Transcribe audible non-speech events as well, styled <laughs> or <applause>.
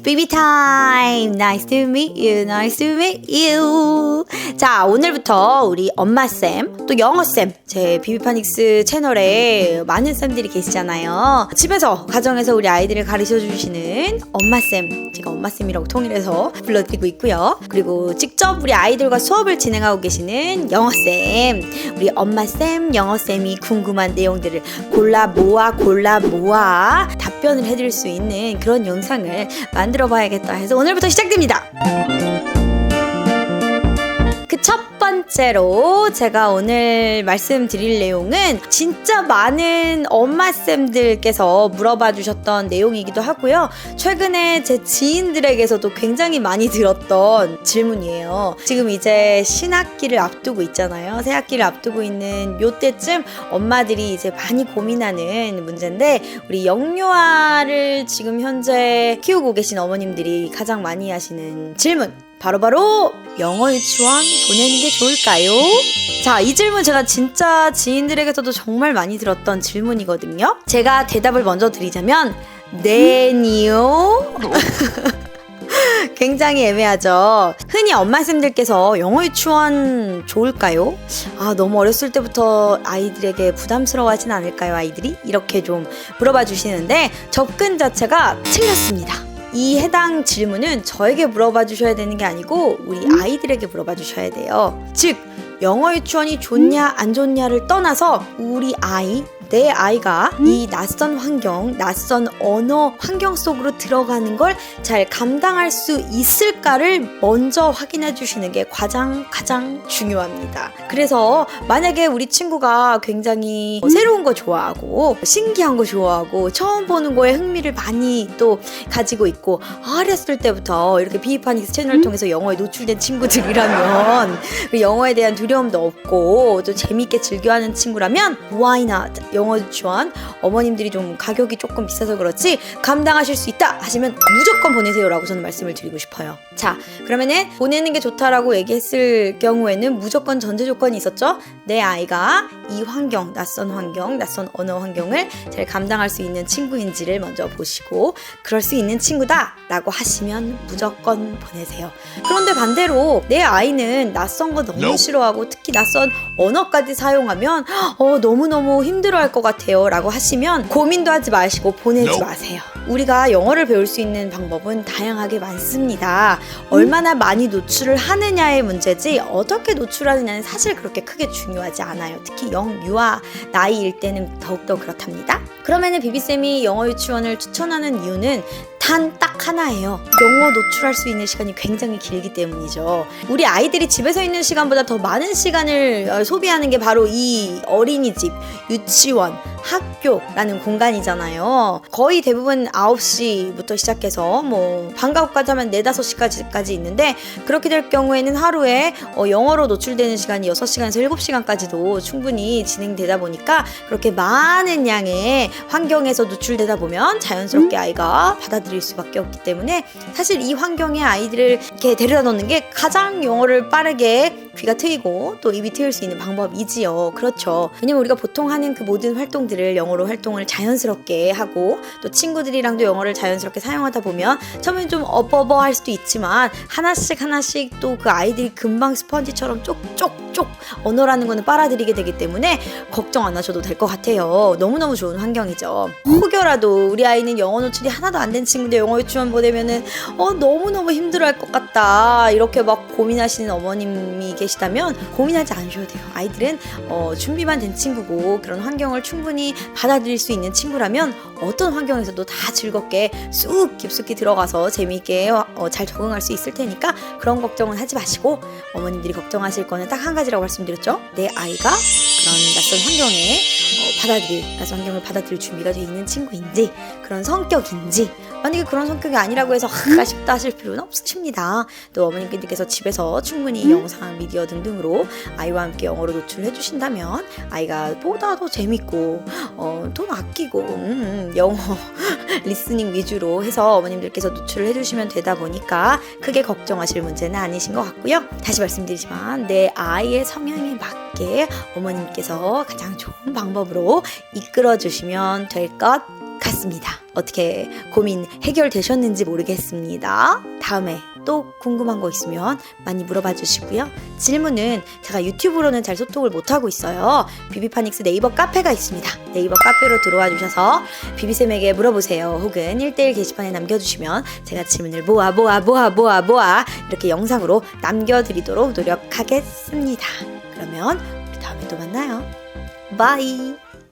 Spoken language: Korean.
It's baby time. Nice to meet you. Nice to meet you. 자, 오늘부터 우리 엄마 쌤, 또 영어 쌤, 제 비비파닉스 채널에 많은 쌤들이 계시잖아요. 집에서, 가정에서 우리 아이들을 가르쳐 주시는 엄마 쌤, 제가 엄마 쌤이라고 통일해서 불러드리고 있고요. 그리고 직접 우리 아이들과 수업을 진행하고 계시는 영어 쌤, 우리 엄마 쌤, 영어 쌤이 궁금한 내용들을 골라 모아, 골라 모아 답변을 해드릴 수 있는 그런 영상을 만 들어 봐야겠다 해서 오늘부터 시작됩니다. 그 첫 번째로 제가 오늘 말씀드릴 내용은 진짜 많은 엄마쌤들께서 물어봐 주셨던 내용이기도 하고요. 최근에 제 지인들에게서도 굉장히 많이 들었던 질문이에요. 지금 이제 신학기를 앞두고 있잖아요. 새학기를 앞두고 있는 요 때쯤 엄마들이 이제 많이 고민하는 문제인데 우리 영유아를 지금 현재 키우고 계신 어머님들이 가장 많이 하시는 질문 바로 바로 영어 유치원 보내는 게 좋을까요? 자, 이 질문 제가 진짜 지인들에게서도 정말 많이 들었던 질문이거든요. 제가 대답을 먼저 드리자면 네니요. <laughs> 굉장히 애매하죠. 흔히 엄마쌤들께서 영어 유치원 좋을까요? 아, 너무 어렸을 때부터 아이들에게 부담스러워 하진 않을까요, 아이들이? 이렇게 좀 물어봐 주시는데 접근 자체가 틀렸습니다. 이 해당 질문은 저에게 물어봐 주셔야 되는 게 아니고 우리 아이들에게 물어봐 주셔야 돼요. 즉, 영어 유치원이 좋냐 안 좋냐를 떠나서 우리 아이 내 아이가 이 낯선 환경, 낯선 언어 환경 속으로 들어가는 걸 잘 감당할 수 있을까를 먼저 확인해 주시는 게 가장 가장 중요합니다. 그래서 만약에 우리 친구가 굉장히 새로운 거 좋아하고 신기한 거 좋아하고 처음 보는 거에 흥미를 많이 또 가지고 있고 어렸을 때부터 이렇게 비판닉스 채널을 통해서 영어에 노출된 친구들이라면 그 영어에 대한 두려움도 없고 또 재밌게 즐겨하는 친구라면 why not 영어 유치원 어머님들이 좀 가격이 조금 비싸서 그렇지 감당하실 수 있다 하시면 무조건 보내세요라고 저는 말씀을 드리고 싶어요. 자 그러면은 보내는 게 좋다라고 얘기했을 경우에는 무조건 전제 조건이 있었죠. 내 아이가 이 환경 낯선 환경 낯선 언어 환경을 잘 감당할 수 있는 친구인지를 먼저 보시고 그럴 수 있는 친구다라고 하시면 무조건 보내세요. 그런데 반대로 내 아이는 낯선 거 너무 싫어하고 특히 낯선 언어까지 사용하면 어 너무너무 힘들어할 것 같아요 라고 하시면 고민도 하지 마시고 보내지 마세요. 우리가 영어를 배울 수 있는 방법은 다양하게 많습니다. 얼마나 많이 노출을 하느냐의 문제지 어떻게 노출하느냐는 사실 그렇게 크게 중요하지 않아요. 특히 영, 유아 나이일 때는 더욱더 그렇답니다. 그러면은 비비쌤이 영어 유치원을 추천하는 이유는 단 딱 하나예요. 영어 노출할 수 있는 시간이 굉장히 길기 때문이죠. 우리 아이들이 집에서 있는 시간보다 더 많은 시간을 어, 소비하는 게 바로 이 어린이집, 유치원, 학교라는 공간이잖아요. 거의 대부분 9시부터 시작해서 뭐 방과후까지 하면 4, 5시까지까지 있는데 그렇게 될 경우에는 하루에 어, 영어로 노출되는 시간이 6시간에서 7시간까지도 충분히 진행되다 보니까 그렇게 많은 양의 환경에서 노출되다 보면 자연스럽게 아이가 받아들일 수밖에 없기 때문에 사실 이 환경에 아이들을 이렇게 데려다 놓는 게 가장 영어를 빠르게 귀가 트이고 또 입이 트일 수 있는 방법이지요. 그렇죠. 왜냐면 우리가 보통 하는 그 모든 활동들을 영어로 활동을 자연스럽게 하고 또 친구들이랑도 영어를 자연스럽게 사용하다 보면 처음엔 좀 어버버 할 수도 있지만 하나씩 하나씩 또 그 아이들이 금방 스펀지처럼 쪽쪽쪽 언어라는 거는 빨아들이게 되기 때문에 걱정 안 하셔도 될 것 같아요. 너무너무 좋은 환경이죠. 혹여라도 우리 아이는 영어 노출이 하나도 안 된 친구인데 영어 유치원 보내면은 어 너무너무 힘들어 할 것 같다. 이렇게 막 고민하시는 어머님이 계시 다면 고민하지 않으셔도 돼요. 아이들은 어, 준비만 된 친구고 그런 환경을 충분히 받아들일 수 있는 친구라면 어떤 환경에서도 다 즐겁게 쑥 깊숙이 들어가서 재미있게 어, 잘 적응할 수 있을 테니까 그런 걱정은 하지 마시고 어머님들이 걱정하실 거는 딱 한 가지라고 말씀드렸죠. 내 아이가 그런 낯선 환경에 어, 받아들일 낯선 환경을 받아들일 준비가 돼 있는 친구인지 그런 성격인지 만약에 그런 성격이 아니라고 해서 하가 쉽다 하실 필요는 없으십니다. 또 어머님께서 집에서 충분히 영상, 미디어 등등으로 아이와 함께 영어로 노출해 주신다면 아이가 보다 더 재밌고 어, 돈 아끼고 음, 영어 <laughs> 리스닝 위주로 해서 어머님들께서 노출을 해주시면 되다 보니까 크게 걱정하실 문제는 아니신 것 같고요. 다시 말씀드리지만 내 아이의 성향에 맞게 어머님께서 가장 좋은 방법으로 이끌어 주시면 될 것 같습니다. 어떻게 고민 해결되셨는지 모르겠습니다. 다음에 또 궁금한 거 있으면 많이 물어봐 주시고요. 질문은 제가 유튜브로는 잘 소통을 못하고 있어요. 비비파닉스 네이버 카페가 있습니다. 네이버 카페로 들어와 주셔서 비비쌤에게 물어보세요. 혹은 1대1 게시판에 남겨주시면 제가 질문을 모아 모아 모아 모아 모아 이렇게 영상으로 남겨드리도록 노력하겠습니다. 그러면 우리 다음에 또 만나요. 바이.